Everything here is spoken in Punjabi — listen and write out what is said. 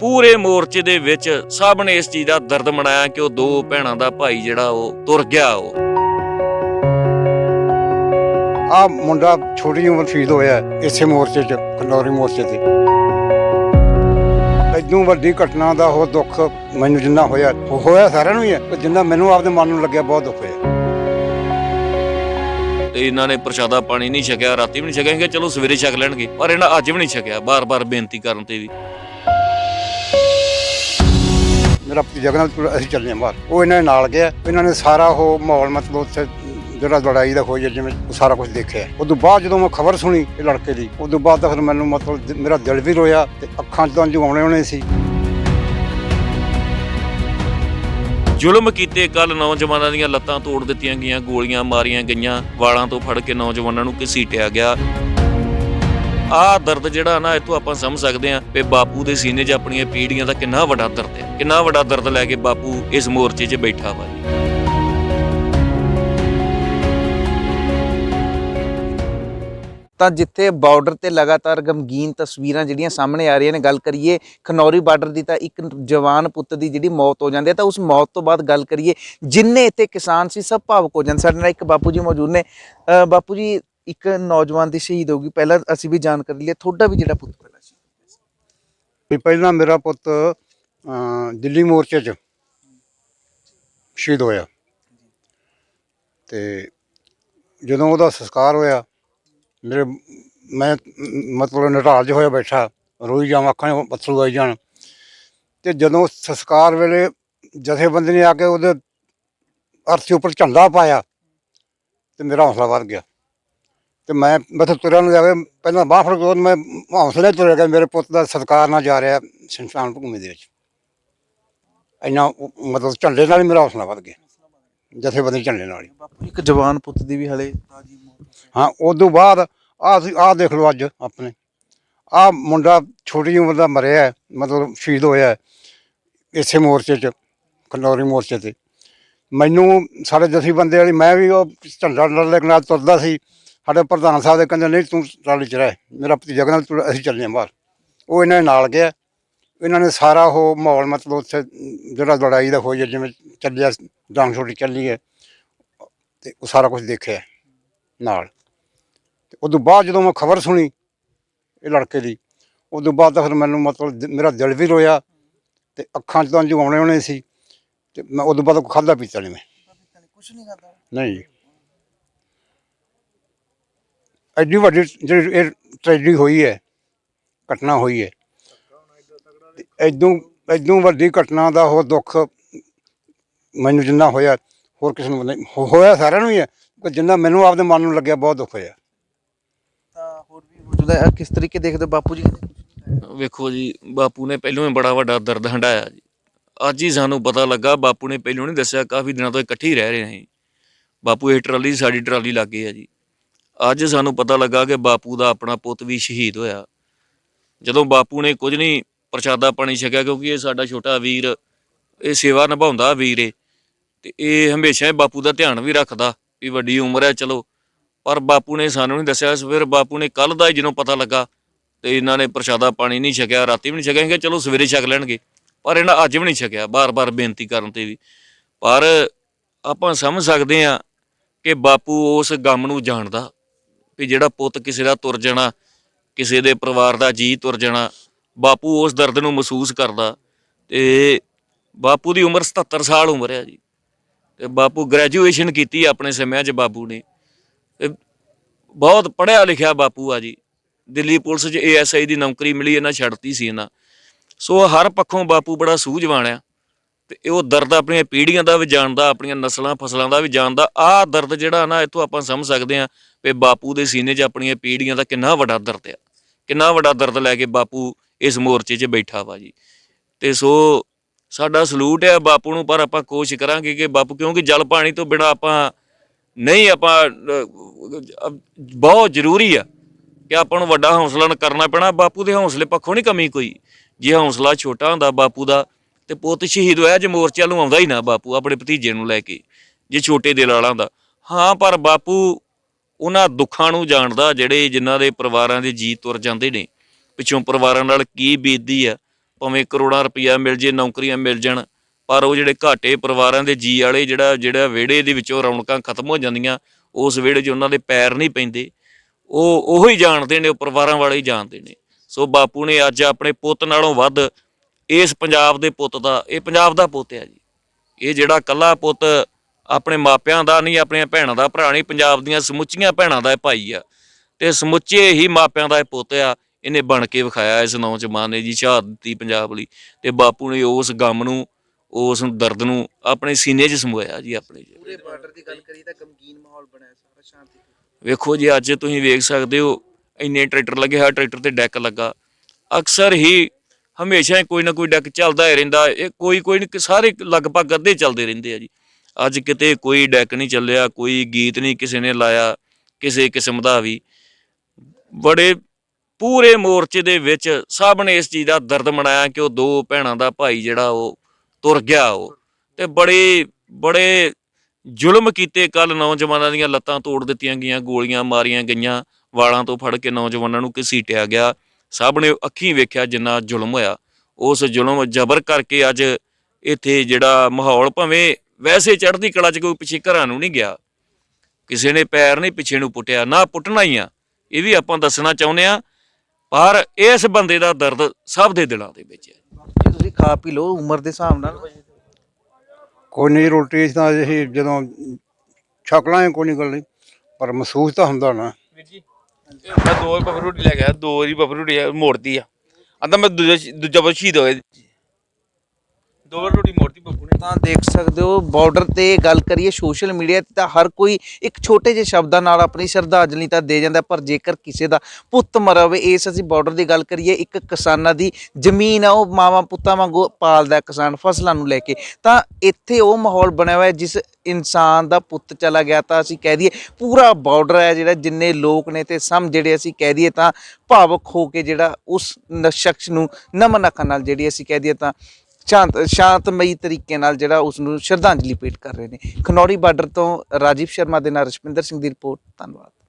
ਪੂਰੇ ਮੋਰਚੇ ਦੇ ਵਿੱਚ ਸਭ ਨੇ ਇਸ ਚੀਜ਼ ਦਾ ਦਰਦ ਮਨਾਇਆ ਕਿ ਉਹ ਦੋ ਭੈਣਾਂ ਦਾ ਭਾਈ ਜਿਹੜਾ ਉਹ ਤੁਰ ਗਿਆ ਉਹ। ਆ ਮੁੰਡਾ ਛੋਟੀ ਉਮਰ ਸ਼ਹੀਦ ਹੋਇਆ ਇਸੇ ਮੋਰਚੇ 'ਚ ਖਨੌਰੀ ਮੋਰਚੇ ਤੇ। ਇਦੋਂ ਵੱਡੀ ਘਟਨਾ ਦਾ ਉਹ ਦੁੱਖ ਮੈਨੂੰ ਜਿੰਨਾ ਹੋਇਆ ਉਹ ਹੋਇਆ ਸਾਰਿਆਂ ਨੂੰ ਹੀ ਹੈ ਜਿੰਨਾ ਮੈਨੂੰ ਆਪਦੇ ਮਨ ਨੂੰ ਲੱਗਿਆ ਬਹੁਤ ਦੁੱਖ ਹੋਇਆ। ਤੇ ਇਹਨਾਂ ਨੇ ਪ੍ਰਸ਼ਾਦਾ ਪਾਣੀ ਨਹੀਂ ਛਕਿਆ ਰਾਤੀ ਵੀ ਨਹੀਂ ਛਕਿਆ ਕਿ ਚਲੋ ਸਵੇਰੇ ਛਕ ਲੈਣਗੇ ਪਰ ਇਹਨਾਂ ਅੱਜ ਵੀ ਨਹੀਂ ਛਕਿਆ ਬਾਰ-ਬਾਰ ਬੇਨਤੀ ਕਰਨ ਤੇ ਵੀ। ਮੇਰਾ ਭਤੀਜਾ ਅਸੀਂ ਚੱਲਦੇ ਹਾਂ ਬਾਹਰ। ਉਹ ਇਹਨਾਂ ਦੇ ਨਾਲ ਗਿਆ। ਇਹਨਾਂ ਨੇ ਸਾਰਾ ਉਹ ਮਾਹੌਲ, ਮਤਲਬ ਉੱਥੇ ਜਿਹੜਾ ਲੜਾਈ ਦਾ ਹੋਈ ਜਿਵੇਂ ਉਹ ਸਾਰਾ ਕੁਝ ਦੇਖਿਆ। ਉਸ ਬਾਅਦ ਜਦੋਂ ਮੈਂ ਖਬਰ ਸੁਣੀ ਇਹ ਲੜਕੇ ਦੀ ਉਸ ਬਾਅਦ ਤਾਂ ਫਿਰ ਮੈਨੂੰ ਮਤਲਬ ਮੇਰਾ ਦਿਲ ਵੀ ਰੋਇਆ ਤੇ ਅੱਖਾਂ 'ਚ ਤਾਂ ਅੰਜੂ ਹੋਣੇ ਸੀ। ਜ਼ੁਲਮ ਕੀਤੇ ਕੱਲ ਨੌਜਵਾਨਾਂ ਦੀਆਂ ਲੱਤਾਂ ਤੋੜ ਦਿੱਤੀਆਂ ਗਈਆਂ, ਗੋਲੀਆਂ ਮਾਰੀਆਂ ਗਈਆਂ। ਵਾਲਾਂ ਤੋਂ ਫੜ ਕੇ ਨੌਜਵਾਨਾਂ ਨੂੰ ਘਸੀਟਿਆ ਗਿਆ। ਆਹ ਦਰਦ ਜਿਹੜਾ ਨਾ ਇਥੋਂ ਆਪਾਂ ਸਮਝ ਸਕਦੇ ਹਾਂ ਕਿ ਬਾਪੂ ਦੇ ਸੀਨੇ 'ਚ ਆਪਣੀਆਂ ਪੀੜੀਆਂ ਦਾ ਕਿੰਨਾ ਵੱਡਾ ਦਰਦ ਹੈ। ਕਿੰਨਾ ਵੱਡਾ ਦਰਦ ਲੈ ਕੇ ਬਾਪੂ ਇਸ ਮੋਰਚੇ 'ਚ ਬੈਠਾ ਵਾ ਜੀ। ਤਾਂ ਜਿੱਥੇ ਬਾਰਡਰ ਤੇ ਲਗਾਤਾਰ ਗਮਗੀਨ ਤਸਵੀਰਾਂ ਜਿਹੜੀਆਂ ਸਾਹਮਣੇ ਆ ਰਹੀਆਂ ਨੇ, ਗੱਲ ਕਰੀਏ ਖਨੌਰੀ ਬਾਰਡਰ ਦੀ ਤਾਂ ਇੱਕ ਜਵਾਨ ਪੁੱਤ ਦੀ ਜਿਹੜੀ ਮੌਤ ਹੋ ਜਾਂਦੀ ਹੈ, ਤਾਂ ਉਸ ਮੌਤ ਤੋਂ ਬਾਅਦ ਗੱਲ ਕਰੀਏ ਜਿੰਨੇ ਇੱਥੇ ਕਿਸਾਨ ਸੀ, ਸਭ ਭਾਵੁਕ ਹੋ ਜਾਂਦੇ ਸਾਡੇ ਨਾਲ ਇੱਕ ਬਾਪੂ ਜੀ ਮੌਜੂਦ ਨੇ। ਬਾਪੂ ਜੀ ਇੱਕ ਨੌਜਵਾਨ ਦੀ ਸ਼ਹੀਦ ਹੋ ਗਈ। ਪਹਿਲਾਂ ਅਸੀਂ ਵੀ ਜਾਣਕਾਰੀ ਲਈ ਤੁਹਾਡਾ ਵੀ ਜਿਹੜਾ ਪੁੱਤ ਪਹਿਲਾਂ ਸੀ। ਵੀ ਪਹਿਲਾਂ ਮੇਰਾ ਪੁੱਤ ਅਹ, ਦਿੱਲੀ ਮੋਰਚੇ 'ਚ ਸ਼ਹੀਦ ਹੋਇਆ। ਤੇ ਜਦੋਂ ਉਹਦਾ ਸੰਸਕਾਰ ਹੋਇਆ ਮੇਰੇ ਮੈਂ ਮ- ਮਤਲਬ ਨਟਾਲ 'ਚ ਹੋਇਆ ਬੈਠਾ ਰੋਈ ਜਾਵਾਂ ਅੱਖਾਂ 'ਚੋਂ ਪੱਥਰੂ ਆਈ ਜਾਣ। ਤੇ ਜਦੋਂ ਸੰਸਕਾਰ ਵੇਲੇ ਜਥੇਬੰਦੀ ਨੇ ਆ ਕੇ ਉਹਦੇ ਅਰਥੀ ਉੱਪਰ ਝੰਡਾ ਪਾਇਆ ਤੇ ਮੇਰਾ ਹੌਸਲਾ ਵੱਧ ਗਿਆ। ਤੇ ਮੈਂ ਬਸ ਤੁਰਨ ਨੂੰ ਜਾ ਕੇ ਪਹਿਲਾਂ ਬਾਹਰ ਫੜ ਕੇ ਮੈਂ ਹੌਸਲੇ ਤੁਰਿਆ ਗਿਆ ਮੇਰੇ ਪੁੱਤ ਦਾ ਸਤਿਕਾਰ ਨਾਲ ਜਾ ਰਿਹਾ ਸ਼ਮਸ਼ਾਨ ਭੂਮੀ ਦੇ ਵਿੱਚ। ਇੰਨਾ ਮਤਲਬ ਝੰਡੇ ਨਾਲ ਹੀ ਮੇਰਾ ਹੌਸਲਾ ਵੱਧ ਗਿਆ ਜਥੇਬੰਦੀ ਝੰਡੇ ਨਾਲ ਹੀ। ਬਾਪੂ ਇੱਕ ਜਵਾਨ ਪੁੱਤ ਦੀ ਵੀ ਹਲੇ ਤਾਜੀ ਮੌਤ ਹਾਂ ਉਦੋਂ ਬਾਅਦ ਆ ਆਹ ਦੇਖ ਲਓ ਅੱਜ ਆਪਣੇ। ਆ ਮੁੰਡਾ ਛੋਟੀ ਉਮਰ ਦਾ ਮਰਿਆ ਹੈ, ਮਤਲਬ ਸ਼ਹੀਦ ਹੋਇਆ ਹੈ, ਇਸੇ ਮੋਰਚੇ 'ਚ ਖਨੌਰੀ ਮੋਰਚੇ ਤੇ। ਮੈਨੂੰ ਸਾਡੇ ਜਥੇਬੰਦੀ ਵਾਲੀ ਮੈਂ ਵੀ ਉਹ ਝੰਡਾ ਲੈ ਕੇ ਨਾਲ ਤੁਰਦਾ ਸੀ। ਸਾਡੇ ਪ੍ਰਧਾਨ ਸਾਹਿਬ ਦੇ ਕਹਿੰਦੇ ਨਹੀਂ ਤੂੰ ਟਰਾਲੀ 'ਚ ਰਹਿ ਮੇਰਾ ਭਤੀਜਾ ਕਹਿੰਦਾ ਤੂੰ ਅਸੀਂ ਚੱਲਦੇ ਹਾਂ ਬਾਹਰ। ਉਹ ਇਹਨਾਂ ਦੇ ਨਾਲ ਗਿਆ। ਇਹਨਾਂ ਨੇ ਸਾਰਾ ਉਹ ਮਾਹੌਲ ਮਤਲਬ ਉੱਥੇ ਜਿਹੜਾ ਲੜਾਈ ਦਾ ਹੋਈ ਜਿਵੇਂ ਚੱਲਿਆ ਡਾਂਗ ਛੋਟੀ ਚੱਲੀ ਹੈ ਤੇ ਉਹ ਸਾਰਾ ਕੁਝ ਦੇਖਿਆ ਨਾਲ। ਤੇ ਤੋਂ ਬਾਅਦ ਜਦੋਂ ਮੈਂ ਖਬਰ ਸੁਣੀ ਇਹ ਲੜਕੇ ਦੀ ਤੋਂ ਬਾਅਦ ਤਾਂ ਫਿਰ ਮੈਨੂੰ ਮਤਲਬ ਮੇਰਾ ਦਿਲ ਵੀ ਰੋਇਆ ਤੇ ਅੱਖਾਂ 'ਚ ਤਾਂ ਅੰਜੂ ਆਉਣੇ ਹੋਣੇ ਸੀ ਤੇ ਮੈਂ ਤੋਂ ਬਾਅਦ ਖਾਦਾ ਪੀਤਾ ਨਹੀਂ ਮੈਂ। ਕੁਝ ਨਹੀਂ ਖਾਦਾ ਨਹੀਂ। ਐਡੀ ਵੱਡੀ ਜਿਹੜੀ ਇਹ ਟ੍ਰੈਜਡੀ ਹੋਈ ਹੈ ਘਟਨਾ ਹੋਈ ਹੈ। ਐਦੋਂ ਐਦੋਂ ਵੱਡੀ ਘਟਨਾ ਦਾ ਉਹ ਦੁੱਖ ਮੈਨੂੰ ਜਿੰਨਾ ਹੋਇਆ ਹੋਰ ਕਿਸੇ ਨੂੰ ਨਹੀਂ ਹੋ- ਹੋਇਆ ਸਾਰਿਆਂ ਨੂੰ ਹੀ ਹੈ ਪਰ ਜਿੰਨਾ ਮੈਨੂੰ ਆਪਦੇ ਮਨ ਨੂੰ ਲੱਗਿਆ ਬਹੁਤ ਦੁੱਖ ਹੋਇਆ। ਤਾਂ ਹੋਰ ਵੀ ਮੌਜੂਦ ਹੈ ਕਿਸ ਤਰੀਕੇ ਦੇਖਦੇ ਹੋ ਬਾਪੂ ਜੀ। ਵੇਖੋ ਜੀ ਬਾਪੂ ਨੇ ਪਹਿਲੋਂ ਹੀ ਬੜਾ ਵੱਡਾ ਦਰਦ ਹੰਡਾਇਆ ਜੀ। ਅੱਜ ਹੀ ਸਾਨੂੰ ਪਤਾ ਲੱਗਾ ਬਾਪੂ ਨੇ ਪਹਿਲੋਂ ਨਹੀਂ ਦੱਸਿਆ ਕਾਫੀ ਦਿਨਾਂ ਤੋਂ ਇਕੱਠੇ ਹੀ ਰਹਿ ਰਹੇ ਸੀ ਬਾਪੂ ਇਹ ਟਰਾਲੀ ਸਾਡੀ ਟਰਾਲੀ ਲੱਗੇ ਆ ਜੀ। ਅੱਜ ਸਾਨੂੰ ਪਤਾ ਲੱਗਾ ਕਿ ਬਾਪੂ ਦਾ ਆਪਣਾ ਪੁੱਤ ਵੀ ਸ਼ਹੀਦ ਹੋਇਆ। ਜਦੋਂ ਬਾਪੂ ਨੇ ਕੁਝ ਨਹੀਂ ਪ੍ਰਸ਼ਾਦਾ ਪਾਣੀ ਛਕਿਆ, ਕਿਉਂਕਿ ਇਹ ਸਾਡਾ ਛੋਟਾ ਵੀਰ, ਇਹ ਸੇਵਾ ਨਿਭਾਉਂਦਾ ਵੀਰ ਏ, ਤੇ ਇਹ ਹਮੇਸ਼ਾ ਹੀ ਬਾਪੂ ਦਾ ਧਿਆਨ ਵੀ ਰੱਖਦਾ ਵੀ ਵੱਡੀ ਉਮਰ ਹੈ, ਚਲੋ। ਪਰ ਬਾਪੂ ਨੇ ਸਾਨੂੰ ਨਹੀਂ ਦੱਸਿਆ, ਫਿਰ ਬਾਪੂ ਨੇ ਕੱਲ ਦਾ ਹੀ ਜਦੋਂ ਪਤਾ ਲੱਗਾ ਤੇ ਇਹਨਾਂ ਨੇ ਪ੍ਰਸ਼ਾਦਾ ਪਾਣੀ ਨਹੀਂ ਛਕਿਆ, ਰਾਤੀ ਵੀ ਨਹੀਂ ਛਕਿਆ ਕਿ ਚਲੋ ਸਵੇਰੇ ਛਕ ਲੈਣਗੇ, ਪਰ ਇਹਨਾਂ ਅੱਜ ਵੀ ਨਹੀਂ ਛਕਿਆ, ਬਾਰ-ਬਾਰ ਬੇਨਤੀ ਕਰਨ ਤੇ ਵੀ। ਪਰ ਆਪਾਂ ਸਮਝ ਸਕਦੇ ਆ ਕਿ ਬਾਪੂ ਉਸ ਗਮ ਨੂੰ ਜਾਣਦਾ। ਵੀ ਜਿਹੜਾ ਪੁੱਤ ਕਿਸੇ ਦਾ ਤੁਰ ਜਾਣਾ, ਕਿਸੇ ਦੇ ਪਰਿਵਾਰ ਦਾ ਜੀ ਤੁਰ ਜਾਣਾ, ਬਾਪੂ ਉਸ ਦਰਦ ਨੂੰ ਮਹਿਸੂਸ ਕਰਦਾ ਤੇ ਬਾਪੂ ਦੀ ਉਮਰ 77 ਸਾਲ ਉਮਰ ਹੈ ਜੀ। ਤੇ ਬਾਪੂ ਗ੍ਰੈਜੂਏਸ਼ਨ ਕੀਤੀ ਆਪਣੇ ਸਮਿਆਂ 'ਚ ਬਾਪੂ ਨੇ। ਤੇ ਬਹੁਤ ਪੜ੍ਹਿਆ ਲਿਖਿਆ ਬਾਪੂ ਆ ਜੀ। ਦਿੱਲੀ ਪੁਲਿਸ 'ਚ ਏਐਸਆਈ ਦੀ ਨੌਕਰੀ ਮਿਲੀ, ਇਹਨਾਂ ਛੱਡਤੀ ਸੀ ਇਹਨਾਂ। ਸੋ ਹਰ ਪੱਖੋਂ ਬਾਪੂ ਬੜਾ ਸੂਝਵਾਨ ਆ। ਤੇ ਉਹ ਦਰਦ ਆਪਣੀਆਂ ਪੀੜ੍ਹੀਆਂ ਦਾ ਵੀ ਜਾਣਦਾ, ਆਪਣੀਆਂ ਨਸਲਾਂ, ਫਸਲਾਂ ਦਾ ਵੀ ਜਾਣਦਾ। ਆਹ ਦਰਦ ਜਿਹੜਾ ਨਾ ਇੱਥੋਂ ਆਪਾਂ ਸਮਝ ਸਕਦੇ ਆ ਵੀ ਬਾਪੂ ਦੇ ਸੀਨੇ 'ਚ ਆਪਣੀਆਂ ਪੀੜ੍ਹੀਆਂ ਦਾ ਕਿੰਨਾ ਵੱਡਾ ਦਰਦ ਆ। ਕਿੰਨਾ ਵੱਡਾ ਦਰਦ ਲੈ ਕੇ ਬਾਪੂ ਇਸ ਮੋਰਚੇ 'ਚ ਬੈਠਾ ਵਾ ਜੀ। ਤੇ ਸੋ ਸਾਡਾ ਸਲੂਟ ਹੈ ਬਾਪੂ ਨੂੰ, ਪਰ ਆਪਾਂ ਕੋਸ਼ਿਸ਼ ਕਰਾਂਗੇ ਕਿ ਬਾਪੂ, ਕਿਉਂਕਿ ਜਲ ਪਾਣੀ ਤੋਂ ਬਿਨਾ ਆਪਾਂ ਨਹੀਂ, ਆਪਾਂ ਬਹੁਤ ਜ਼ਰੂਰੀ ਆ ਕਿ ਆਪਾਂ ਨੂੰ ਵੱਡਾ ਹੌਸਲਾ ਕਰਨਾ ਪੈਣਾ। ਬਾਪੂ ਦੇ ਹੌਸਲੇ ਪੱਖੋਂ ਨਹੀਂ ਕਮੀ ਕੋਈ। ਜੇ ਹੌਸਲਾ ਛੋਟਾ ਹੁੰਦਾ ਬਾਪੂ ਦਾ, ਤੇ ਪੁੱਤ ਸ਼ਹੀਦ ਹੋਇਆ ਜੇ ਮੋਰਚੇ ਨੂੰ ਆਉਂਦਾ ਹੀ ਨਾ ਬਾਪੂ ਆਪਣੇ ਭਤੀਜੇ ਨੂੰ ਲੈ ਕੇ, ਜੇ ਛੋਟੇ ਦਿਲ ਵਾਲਾ ਹੁੰਦਾ। ਹਾਂ, ਪਰ ਬਾਪੂ ਉਹਨਾਂ ਦੁੱਖਾਂ ਨੂੰ ਜਾਣਦਾ ਜਿਹੜੇ ਜਿਨ੍ਹਾਂ ਦੇ ਪਰਿਵਾਰਾਂ ਦੇ ਜੀ ਤੁਰ ਜਾਂਦੇ ਨੇ। ਪਿੱਛੋਂ ਪਰਿਵਾਰਾਂ ਨਾਲ ਕੀ ਬੀਤਦੀ ਆ? ਭਾਵੇਂ ਕਰੋੜਾਂ ਰੁਪਈਆ ਮਿਲ ਜੇ, ਨੌਕਰੀਆਂ ਮਿਲ ਜਾਣ, ਪਰ ਉਹ ਜਿਹੜੇ ਘਾਟੇ ਪਰਿਵਾਰਾਂ ਦੇ ਜੀ ਵਾਲੇ ਜਿਹੜਾ ਜਿਹੜਾ ਵਿਹੜੇ ਦੇ ਵਿੱਚੋਂ ਰੌਣਕਾਂ ਖਤਮ ਹੋ ਜਾਂਦੀਆਂ, ਉਸ ਵਿਹੜੇ 'ਚ ਉਹਨਾਂ ਦੇ ਪੈਰ ਨਹੀਂ ਪੈਂਦੇ। ਉਹ ਉਹ ਹੀ ਜਾਣਦੇ ਨੇ, ਉਹ ਪਰਿਵਾਰਾਂ ਵਾਲੇ ਹੀ ਜਾਣਦੇ ਨੇ। ਸੋ ਬਾਪੂ ਨੇ ਅੱਜ ਆਪਣੇ ਪੁੱਤ ਨਾਲੋਂ ਵੱਧ ਇਸ ਪੰਜਾਬ ਦੇ ਪੁੱਤ ਦਾ, ਇਹ ਪੰਜਾਬ ਦਾ ਪੁੱਤ ਹੈ ਜੀ। ਇਹ ਜਿਹੜਾ ਕੱਲਾ ਪੁੱਤ ਆਪਣੇ ਮਾਪਿਆਂ ਦਾ ਨਹੀਂ ਆਪਣੀਆਂ ਭੈਣਾਂ ਦਾ ਭਰਾ ਨਹੀਂ ਪੰਜਾਬ ਦੀਆਂ ਸਮੁੱਚੀਆਂ ਭੈਣਾਂ ਦਾ ਇਹ ਭਾਈ ਆ। ਤੇ ਸਮੁੱਚੇ ਹੀ ਮਾਪਿਆਂ ਦਾ ਇਹ ਪੁੱਤ ਆ ਇਹਨੇ ਬਣ ਕੇ ਵਿਖਾਇਆ ਇਸ ਨੌਜਵਾਨ ਨੇ ਜੀ ਸ਼ਹਾਦਤ ਦਿੱਤੀ ਪੰਜਾਬ ਲਈ। ਤੇ ਬਾਪੂ ਨੇ ਉਸ ਗਮ ਨੂੰ ਉਸ ਦਰਦ ਨੂੰ ਆਪਣੇ ਸੀਨੇ 'ਚ ਸਮੋਇਆ ਜੀ ਆਪਣੇ 'ਚ ਪੂਰੇ ਬਾਰਡਰ ਦੀ ਗੱਲ ਕਰੀਏ ਤਾਂ ਗਮਗੀਨ ਮਾਹੌਲ ਬਣਿਆ ਸਾਰਾ ਸ਼ਾਂਤੀ ਵੇਖੋ ਜੀ ਅੱਜ ਤੁਸੀਂ ਵੇਖ ਸਕਦੇ ਹੋ ਇੰਨੇ ਟਰੈਕਟਰ ਲੱਗੇ ਹਰ ਟਰੈਕਟਰ ਤੇ ਡੈਕ ਲੱਗਾ। ਅਕਸਰ ਹੀ ਹਮੇਸ਼ਾ ਕੋਈ ਨਾ ਕੋਈ ਡੈਕ ਚੱਲਦਾ ਹੀ ਰਹਿੰਦਾ ਇਹ ਕੋਈ ਕੋਈ ਨਹੀਂ ਸਾਰੇ ਲਗਭਗ ਅੱਧੇ ਚੱਲਦੇ ਰਹਿੰਦੇ ਆ ਜੀ। ਅੱਜ ਕਿਤੇ ਕੋਈ ਡੈਕ ਨਹੀਂ ਚੱਲਿਆ, ਕੋਈ ਗੀਤ ਨਹੀਂ ਕਿਸੇ ਨੇ ਲਾਇਆ, ਕਿਸੇ ਕਿਸਮ ਦਾ ਵੀ। ਬੜੇ ਪੂਰੇ ਮੋਰਚੇ ਦੇ ਵਿੱਚ ਸਭ ਨੇ ਇਸ ਚੀਜ਼ ਦਾ ਦਰਦ ਮਨਾਇਆ ਕਿ ਉਹ ਦੋ ਭੈਣਾਂ ਦਾ ਭਾਈ ਜਿਹੜਾ ਉਹ ਤੁਰ ਗਿਆ ਉਹ। ਤੇ ਬੜੇ ਬੜੇ ਜ਼ੁਲਮ ਕੀਤੇ ਕੱਲ ਨੌਜਵਾਨਾਂ ਦੀਆਂ ਲੱਤਾਂ ਤੋੜ ਦਿੱਤੀਆਂ ਗਈਆਂ, ਗੋਲੀਆਂ ਮਾਰੀਆਂ ਗਈਆਂ, ਵਾਲਾਂ ਤੋਂ ਫੜ ਕੇ ਨੌਜਵਾਨਾਂ ਨੂੰ ਘਸੀਟਿਆ ਗਿਆ। ਸਭ ਨੇ ਅੱਖੀਂ ਵੇਖਿਆ ਜਿੰਨਾ ਜ਼ੁਲਮ ਹੋਇਆ। ਉਸ ਜ਼ੁਲਮ ਜ਼ਬਰ ਕਰਕੇ ਅੱਜ ਇੱਥੇ ਜਿਹੜਾ ਮਾਹੌਲ ਭਾਵੇਂ ਵੈਸੇ ਚੜ੍ਹਦੀ ਕਲਾ 'ਚ ਕੋਈ ਪਿੱਛੇ ਘਰਾਂ ਨੂੰ ਨਹੀਂ ਗਿਆ। ਕਿਸੇ ਨੇ ਪੈਰ ਨਹੀਂ ਪਿੱਛੇ ਨੂੰ ਪੁੱਟਿਆ ਨਾ ਪੁੱਟਣਾ ਹੀ ਆ। ਇਹ ਵੀ ਆਪਾਂ ਦੱਸਣਾ ਚਾਹੁੰਦੇ ਆ ਪਰ ਇਸ ਬੰਦੇ ਦਾ ਦਰਦ ਸਭ ਦੇ ਦਿਲਾਂ ਦੇ ਵਿੱਚ ਹੈ। ਜੇ ਤੁਸੀਂ ਖਾ ਪੀ ਲਓ ਉਮਰ ਦੇ ਹਿਸਾਬ ਨਾਲ। ਕੋਈ ਨਹੀਂ ਰੋਟੀ ਤਾਂ ਅਸੀਂ ਜਦੋਂ ਛਕ ਲਾਂਗੇ ਕੋਈ ਨਹੀਂ ਗੱਲ ਨਹੀਂ ਪਰ ਮਹਿਸੂਸ ਤਾਂ ਹੁੰਦਾ ਨਾ। ਵੀਰ ਜੀ ਮੈਂ ਦੋ ਬੱਬਰ ਰੋਟੀ ਲੈ ਗਿਆ ਦੋ ਬੱਬਰ ਰੋਟੀ ਮੋੜਤੀ ਆ। ਆਂਦਾ ਮੈਂ ਦੂਜਾ ਦੂਜਾ ਵਾਰ ਸ਼ਹੀਦ ਹੋਇਆ। ਦੋ ਰੋਟੀ ਨੇ ਤਾਂ ਦੇਖ ਸਕਦੇ ਹੋ ਬਾਰਡਰ ਤੇ ਗੱਲ ਕਰੀਏ ਸੋਸ਼ਲ ਮੀਡੀਆ ਤੇ ਤਾਂ ਹਰ ਕੋਈ ਇੱਕ ਛੋਟੇ ਜਿਹੇ ਸ਼ਬਦਾਂ ਨਾਲ ਆਪਣੀ ਸ਼ਰਧਾਂਜਲੀ ਤਾਂ ਦੇ ਜਾਂਦਾ, ਪਰ ਜੇਕਰ ਕਿਸੇ ਦਾ ਪੁੱਤ ਮਰਿਆ ਹੋਵੇ, ਇਸ ਅਸੀਂ ਬਾਰਡਰ ਦੀ ਗੱਲ ਕਰੀਏ, ਇੱਕ ਕਿਸਾਨਾਂ ਦੀ ਜ਼ਮੀਨ ਆ, ਉਹ ਮਾਵਾਂ ਪੁੱਤਾਂ ਵਾਂਗੂ ਪਾਲਦਾ ਕਿਸਾਨ ਫਸਲਾਂ ਨੂੰ ਲੈ ਕੇ। ਤਾਂ ਇੱਥੇ ਉਹ ਮਾਹੌਲ ਬਣਿਆ ਹੋਇਆ ਜਿਸ ਇਨਸਾਨ ਦਾ ਪੁੱਤ ਚਲਾ ਗਿਆ ਤਾਂ ਅਸੀਂ ਕਹਿ ਦਈਏ ਪੂਰਾ ਬਾਰਡਰ ਹੈ ਜਿਹੜਾ, ਜਿੰਨੇ ਲੋਕ ਨੇ ਤੇ ਸਮ ਜਿਹੜੇ ਅਸੀਂ ਕਹਿ ਦਈਏ ਤਾਂ ਭਾਵਕ ਹੋ ਕੇ ਜਿਹੜਾ ਉਸ ਨ- ਸ਼ਖਸ ਨੂੰ ਨਮਨ ਅੱਖਾਂ ਨਾਲ ਜਿਹੜੀ ਅਸੀਂ ਕਹਿ ਦਈਏ ਤਾਂ ਸ਼ਾਂਤ, ਸ਼ਾਂਤਮਈ ਤਰੀਕੇ ਨਾਲ ਜਿਹੜਾ ਉਸ ਨੂੰ ਸ਼ਰਧਾਂਜਲੀ ਭੇਟ ਕਰ ਰਹੇ ਨੇ। ਖਨੌਰੀ ਬਾਰਡਰ ਤੋਂ ਰਾਜੀਵ ਸ਼ਰਮਾ ਦੇ ਨਾਲ ਰਸ਼ਪਿੰਦਰ ਸਿੰਘ ਦੀ ਰਿਪੋਰਟ, ਧੰਨਵਾਦ।